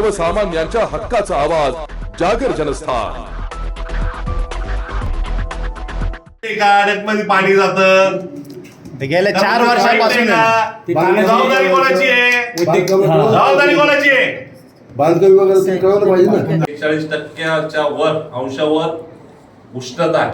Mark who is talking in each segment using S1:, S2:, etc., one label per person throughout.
S1: सर्वसामान्यांच्या हक्काचा आवाज जागर जनस्थान.
S2: मध्ये पाणी जात.
S3: ते गेल्या चार वर्षापासून.
S2: जबाबदारी कोणाची आहे? जबाबदारी कोणाची आहे?
S4: बांधकाम विभागाला तुम्ही कळवलं पाहिजे ना.
S5: बेचाळीस टक्क्याच्या वर अंशावर उष्णता आहे.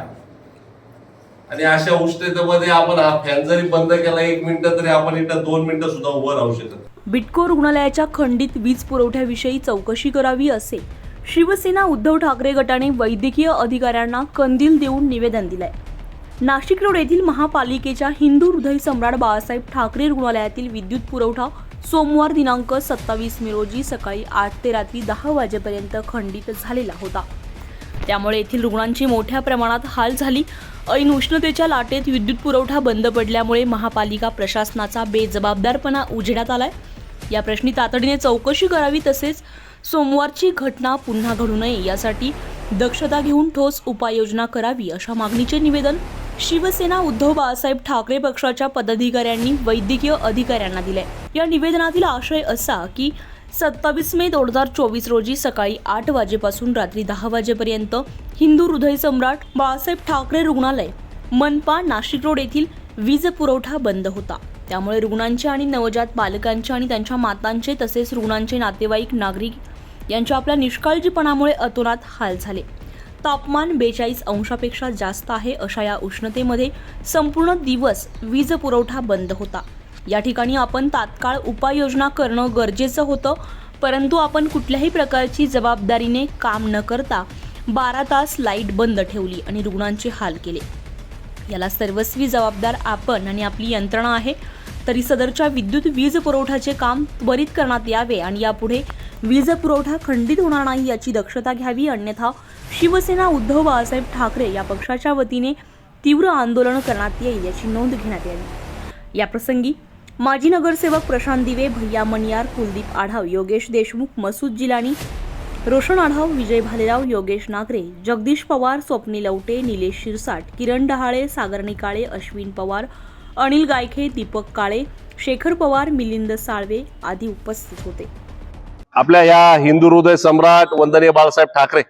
S5: आणि अशा उष्णतेमध्ये आपण हा फॅन जरी बंद केला एक मिनिट तरी आपण इथं दोन मिनिटं सुद्धा उभं राहू शकत.
S6: बिटको रुग्णालयाच्या खंडित वीज पुरवठ्याविषयी चौकशी करावी असे शिवसेना उद्धव ठाकरे गटाने वैद्यकीय अधिकाऱ्यांना कंदील देऊन निवेदन दिलंय. नाशिक रोड येथील महापालिकेच्या हिंदू हृदय सम्राट बाळासाहेब ठाकरे रुग्णालयातील विद्युत पुरवठा सोमवार दिनांक सत्तावीस मे रोजी सकाळी आठ ते रात्री दहा वाजेपर्यंत खंडित झालेला होता. त्यामुळे येथील रुग्णांची मोठ्या प्रमाणात हाल झाली. ऐन उष्णतेच्या लाटेत विद्युत पुरवठा बंद पडल्यामुळे महापालिका प्रशासनाचा बेजबाबदारपणा उजेडात आलाय. या प्रश्नी तातडीने चौकशी करावी तसेच सोमवारची घटना पुन्हा घडू नये यासाठी दक्षता घेऊन ठोस उपाययोजना करावी अशा मागणीचे निवेदन शिवसेना उद्धव बाळासाहेब ठाकरे पक्षाच्या पदाधिकाऱ्यांनी वैद्यकीय अधिकाऱ्यांना दिले. या निवेदनातील आशय असा की सत्तावीस मे दोन हजार चोवीस रोजी सकाळी आठ वाजेपासून रात्री दहा वाजेपर्यंत हिंदू हृदय सम्राट बाळासाहेब ठाकरे रुग्णालय मनपा नाशिक रोड येथील वीज पुरवठा बंद होता. त्यामुळे रुग्णांचे आणि नवजात बालकांचे आणि त्यांच्या मातांचे तसेच रुग्णांचे नातेवाईक नागरिक यांच्या आपल्या निष्काळजीपणामुळे अतोनात हाल झाले. तापमान बेचाळीस अंशापेक्षा जास्त आहे अशा या उष्णतेमध्ये संपूर्ण दिवस वीज पुरवठा बंद होता. या ठिकाणी आपण तात्काळ उपाययोजना करणं गरजेचं होतं परंतु आपण कुठल्याही प्रकारची जबाबदारीने काम न करता बारा तास लाइट बंद ठेवली आणि रुग्णांचे हाल केले. याला सर्वस्वी जबाबदार आपण आणि आपली यंत्रणा आहे तरी सदरच्या विद्युत वीज पुरवठ्याचे काम त्वरित करण्यात यावे आणि यापुढे वीज पुरवठा खंडित होणार नाही याची दक्षता घ्यावी अन्यथा शिवसेना उद्धव बाळासाहेब ठाकरे या पक्षाच्या वतीने तीव्र आंदोलन करण्यात येईल याची नोंद घेण्यात यावी. याप्रसंगी माजी नगरसेवक प्रशांत दिवे भैया मणियार कुलदीप आढाव योगेश देशमुख मसूद जिलानी रोशन आढाव विजय भालेराव योगेश नागरे जगदीश पवार स्वप्नी लवटे निलेश शिरसाट किरण डहाळे सागर निकाळे अश्विन पवार अनिल गायखे दीपक काळे शेखर पवार मिलिंद साळवे आदी उपस्थित होते.
S5: आपल्या या हिंदू हृदय सम्राट वंदनीय बाळासाहेब ठाकरे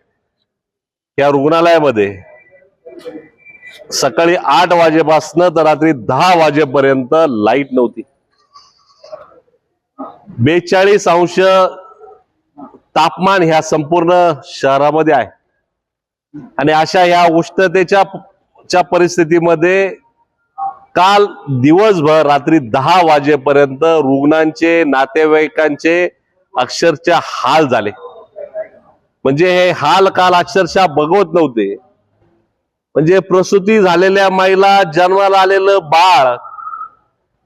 S5: या रुग्णालयामध्ये सकाळी आठ वाजेपासून तर रात्री दहा वाजेपर्यंत लाइट नव्हती. बेचाळीस अंश तापमान ह्या संपूर्ण शहरामध्ये आहे. आणि अशा या उष्णतेच्या च्या परिस्थितीमध्ये काल दिवसभर रात्री दहा वाजेपर्यंत रुग्णांचे नातेवाईकांचे अक्षरशः हाल झाले. म्हणजे हे हाल काल अक्षरशः बघवत नव्हते. म्हणजे प्रसूती झालेल्या महिला जन्माला आलेलं बाळ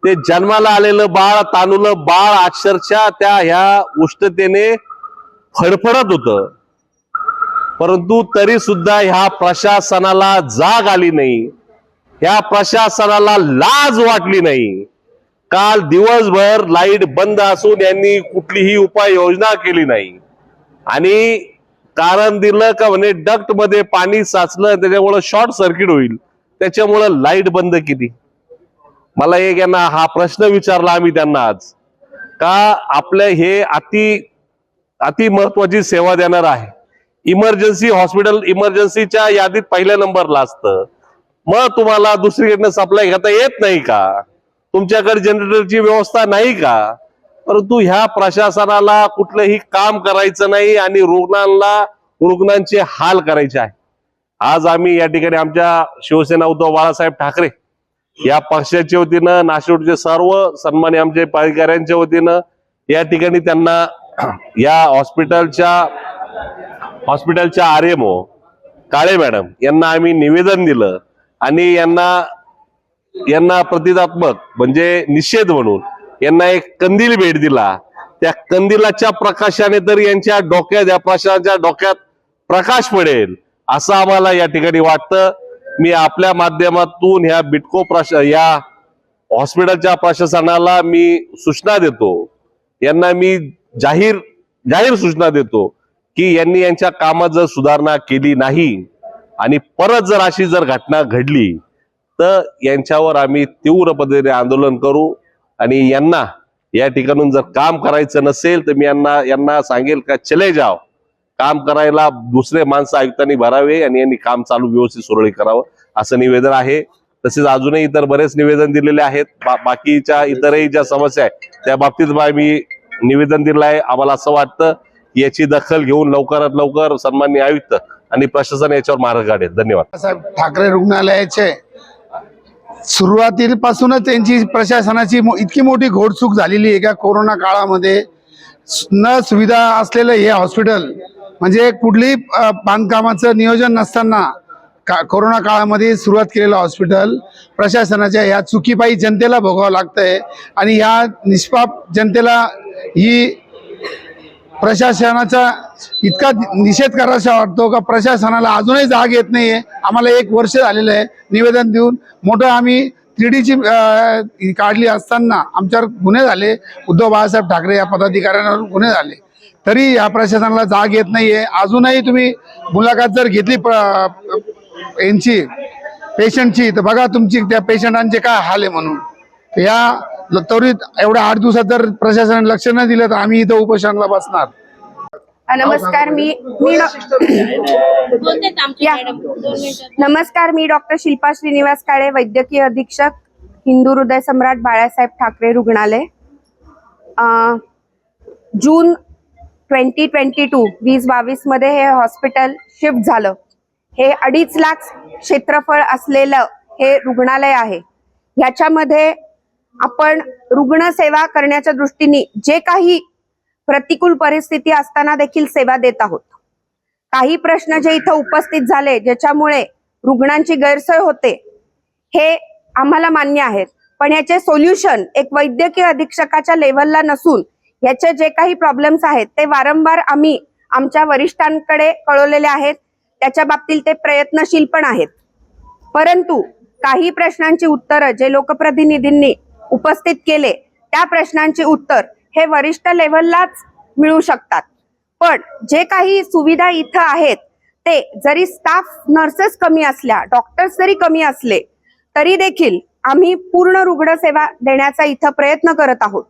S5: ते जन्माला आलेलं बाळ तानुलं बाळ अक्षरशः त्या ह्या उष्णतेने फडफडत होत. परंतु तरी सुद्धा ह्या प्रशासनाला जाग आली नाही. ह्या प्रशासनाला लाज वाटली नाही. काल दिवसभर लाइट बंद असून यांनी कुठलीही उपाययोजना केली नाही. आणि कारण दिलं का म्हणे डक्टमध्ये पाणी साचलं त्याच्यामुळं शॉर्ट सर्किट होईल. त्याच्यामुळं लाइट बंद केली. मला एक यांना हा प्रश्न विचारला आम्ही त्यांना आज. का आपलं हे अति अति महत्वाची सेवा देणार आहे. इमर्जन्सी हॉस्पिटल इमर्जन्सीच्या यादीत पहिल्या नंबरला असतं. मग तुम्हाला दुसरीकडनं सप्लाय घेता येत नाही का? तुमच्याकडे जनरेटरची व्यवस्था नाही का? परंतु ह्या प्रशासनाला कुठलंही काम करायचं नाही आणि रुग्णांना रुग्णांचे हाल करायचे आहे. आज आम्ही या ठिकाणी आमच्या शिवसेना उद्धव बाळासाहेब ठाकरे या पक्षाच्या वतीनं नाशिकचे सर्व सन्मान्य आमचे अधिकाऱ्यांच्या वतीनं या ठिकाणी त्यांना या हॉस्पिटलच्या हॉस्पिटलच्या R M O Kale madam यांना आम्ही निवेदन दिलं. आणि यांना यांना प्रतिकात्मक म्हणजे निषेध म्हणून यांना एक कंदील भेट दिला. त्या कंदिलाच्या प्रकाशाने तर यांच्या डोक्यात या प्रशासनाच्या डोक्यात प्रकाश पडेल असं आम्हाला या ठिकाणी वाटतं. मी आपल्या माध्यमातून ह्या बिटको प्रशा या हॉस्पिटलच्या प्रशासनाला मी सूचना देतो. यांना मी जाहीर जाहीर सूचना देतो की यांनी यांच्या कामात जर सुधारणा केली नाही आणि परत जर अशी जर घटना घडली तर यांच्यावर आम्ही तीव्र पद्धतीने आंदोलन करू. आणि यांना या ठिकाणून जर काम करायचं नसेल तर मी यांना यांना सांगेल का चले जाव काम करायला दुसरे माणसं आयुक्तांनी भरावे आणि यांनी काम चालू व्यवस्थित सुरळीत करावं असं निवेदन आहे. तसेच अजूनही इतर बरेच निवेदन दिलेले आहेत. बा- बाकीच्या इतरही ज्या समस्या आहेत त्या बाबतीत बा- मी निवेदन दिलं आहे. आम्हाला असं वाटतं याची दखल घेऊन लवकरात लवकर सन्माननीय आयुक्त आणि प्रशासन याच्यावर मार्ग काढेल. धन्यवाद.
S7: साहेब ठाकरे रुग्णालयाचे सुरुवातीपासूनच त्यांची प्रशासनाची मो- इतकी मोठी घोडचूक झालेली आहे का कोरोना काळामध्ये? न सुविधा असलेलं हे हॉस्पिटल म्हणजे कुठलीही बांधकामाचं नियोजन नसताना का कोरोना काळामध्ये सुरुवात केलेलं हॉस्पिटल प्रशासनाच्या या चुकीपायी जनतेला भोगावं लागतंय आणि ह्या निष्पाप जनतेला ही प्रशासनाचा इतका निषेध करायचा वाटतो का प्रशासनाला अजूनही जाग येत नाही आहे आम्हाला एक वर्ष झालेलं आहे निवेदन देऊन. मोठं आम्ही थ्रीडीची काढली असताना आमच्यावर गुन्हे झाले. उद्धव बाळासाहेब ठाकरे या पदाधिकाऱ्यांवर गुन्हे झाले. तरी या प्रशासनाला जाग येत नाही आहे अजूनही तुम्ही मुलाखत जर घेतली प- यांची पेशंटची तर बघा तुमची त्या पेशंटांचे काय हाल आहे म्हणून. या त्वरित एवढ्या आठ दिवसात जर प्रशासनाने लक्ष न दिलं तर आम्ही इथं उपोषणाला बसणार.
S8: नमस्कार मी मी नमस्कार मी डॉक्टर शिल्पा श्रीनिवास काळे वैद्यकीय अधीक्षक हिंदू हृदय सम्राट बाळासाहेब ठाकरे रुग्णालय. जून ट्वेंटी ट्वेंटी टू वीस बावीसमध्ये हे हॉस्पिटल शिफ्ट झालं. हे अडीच लाख क्षेत्रफळ असलेलं हे रुग्णालय आहे. ह्याच्यामध्ये आपण रुग्णसेवा करण्याच्या दृष्टीने जे काही प्रतिकूल परिस्थिती असताना देखील सेवा देत आहोत. काही प्रश्न जे इथं उपस्थित झाले ज्याच्यामुळे रुग्णांची गैरसोय होते हे आम्हाला मान्य आहेत. पण याचे सोल्युशन एक वैद्यकीय अधीक्षकाच्या लेवलला नसून याचे जे काही प्रॉब्लेम्स आहेत ते वारंवार आम्ही आमच्या वरिष्ठांकडे कळवलेले आहेत. त्याच्या बाबतीत ते प्रयत्नशील पण आहेत. परंतु काही प्रश्नांची उत्तरं जे लोकप्रतिनिधींनी उपस्थित केले त्या प्रश्नांची उत्तर हे वरिष्ठ लेवललाच मिळू शकतात. पण जे काही सुविधा इथं आहेत ते जरी स्टाफ नर्सेस कमी असल्या डॉक्टर्स जरी कमी असले तरी देखील आम्ही पूर्ण रुग्णसेवा देण्याचा इथं प्रयत्न करत आहोत.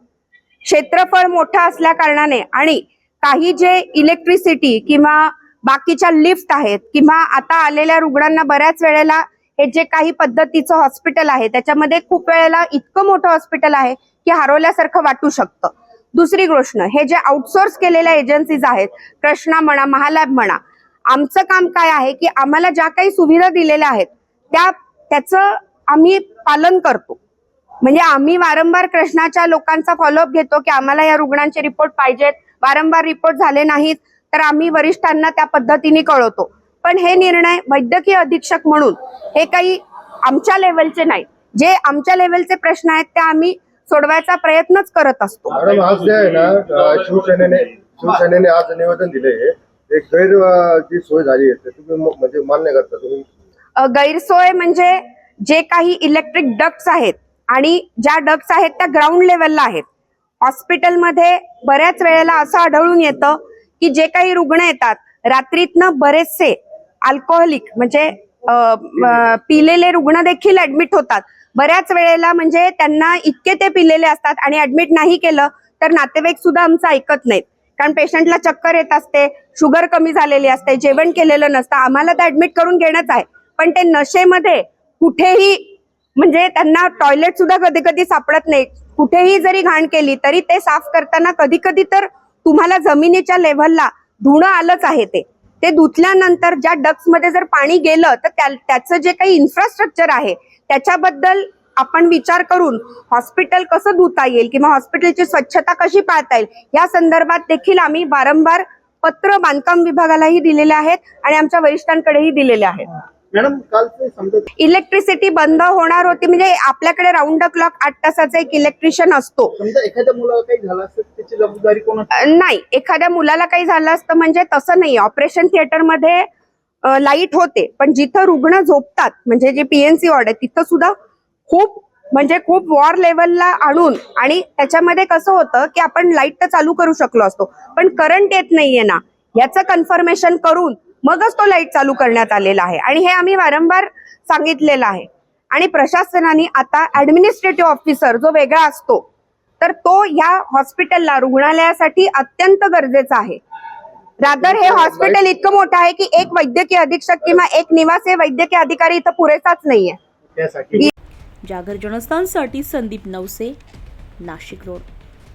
S8: क्षेत्रफळ मोठं असल्या कारणाने आणि काही जे इलेक्ट्रिसिटी किंवा बाकीच्या लिफ्ट आहेत किंवा आता आलेल्या रुग्णांना बऱ्याच वेळेला हे जे काही पद्धतीचं हॉस्पिटल आहे त्याच्यामध्ये खूप वेळेला इतकं मोठं हॉस्पिटल आहे की हरवल्यासारखं वाटू शकतं. दुसरी गोष्ट हे जे आउटसोर्स केलेल्या एजन्सीज आहेत कृष्णा म्हणा महालॅब म्हणा आमचं काम काय आहे की आम्हाला ज्या काही सुविधा दिलेल्या आहेत त्या त्याचं आम्ही पालन करतो. म्हणजे आम्ही वारंवार कृष्णाच्या लोकांचा फॉलोअप घेतो की आम्हाला या रुग्णांचे रिपोर्ट पाहिजेत. वारंवार रिपोर्ट झाले नाहीत तर आम्ही वरिष्ठांना त्या पद्धतीने कळवतो. पण हे निर्णय वैद्यकीय अधीक्षक म्हणून हे काही आमच्या लेवलचे नाही. जे आमच्या लेवलचे प्रश्न आहेत ते आम्ही सोडवायचा प्रयत्नच करत असतो.
S4: मॅडम आज जे आहे ना अं, शिवसेनेने शिवसेनेने आज निवेदन दिले एक गैर अं, जी सोय झाली आहे ते तुम्ही म- म्हणजे मान्य करता तुम्ही?
S8: अ, गैरसोय म्हणजे जे काही इलेक्ट्रिक डक्ट्स आहेत आणि ज्या डक्ट्स आहेत त्या ग्राउंड लेवलला आहेत. हॉस्पिटलमध्ये बऱ्याच वेळेला असं आढळून येतं की जे काही रुग्ण येतात रात्रीतनं बरेचसे अल्कोहोलिक म्हणजे पिलेले रुग्ण देखील ऍडमिट होतात. बऱ्याच वेळेला म्हणजे त्यांना इतके ते पिलेले असतात आणि ऍडमिट नाही केलं तर नातेवाईक सुद्धा आमचं ऐकत नाहीत. कारण पेशंटला चक्कर येत असते शुगर कमी झालेली असते जेवण केलेलं नसतं. आम्हाला तर ऍडमिट करून घेणंच आहे. पण ते नशेमध्ये कुठेही म्हणजे त्यांना टॉयलेट सुद्धा कधी कधी सापडत नाही. कुठेही जरी घाण केली तरी ते साफ करताना कधी कधी तर तुम्हाला जमिनीच्या लेव्हलला धुणं आलंच आहे ते. ते धुतल्यानंतर ज्या डक्समध्ये जर पाणी गेलं तर त्याचं जे काही इन्फ्रास्ट्रक्चर आहे त्याच्याबद्दल आपण विचार करून हॉस्पिटल कसं धुता येईल किंवा हॉस्पिटलची स्वच्छता कशी पाळता येईल या संदर्भात देखील आम्ही वारंवार पत्र बांधकाम विभागालाही दिलेले आहेत आणि आमच्या वरिष्ठांकडेही दिलेले आहेत.
S4: मॅडम काल समजा
S8: इलेक्ट्रिसिटी बंद होणार होती म्हणजे आपल्याकडे राऊंड द क्लॉक आठ तासाचा एक इलेक्ट्रिशियन असतो.
S4: समजा एखाद्या मुलाला काही झालं असेल त्याची जबाबदारी कोण
S8: अ, नाही एखाद्या मुलाला काही झालं असतं म्हणजे तसं नाही ऑपरेशन थिएटरमध्ये लाइट होते पण जिथं रुग्ण झोपतात म्हणजे जे पीएनसी वॉर्ड आहे तिथं सुद्धा खूप म्हणजे खूप वॉर लेवलला आणून आणि त्याच्यामध्ये कसं होतं की आपण लाइट तर चालू करू शकलो असतो पण करंट येत नाहीये ना. याचं कन्फर्मेशन करून मगच तो लाइट चालू करण्यात आलेला आहे. आणि हे आम्ही वारंवार सांगितलेलं आहे. आणि प्रशासनाने आता ऍडमिनिस्ट्रेटिव्ह ऑफिसर जो वेगळा असतो तर तो या हॉस्पिटलला रुग्णालयासाठी अत्यंत गरजेचा आहे. रादर हे हॉस्पिटल इतकं मोठं आहे की एक वैद्यकीय अधीक्षक किंवा एक निवासी वैद्यकीय अधिकारी इथं पुरेसाच नाहीये.
S4: त्यासाठी.
S6: जागर जनस्थानसाठी संदीप नवसे नाशिक रोड.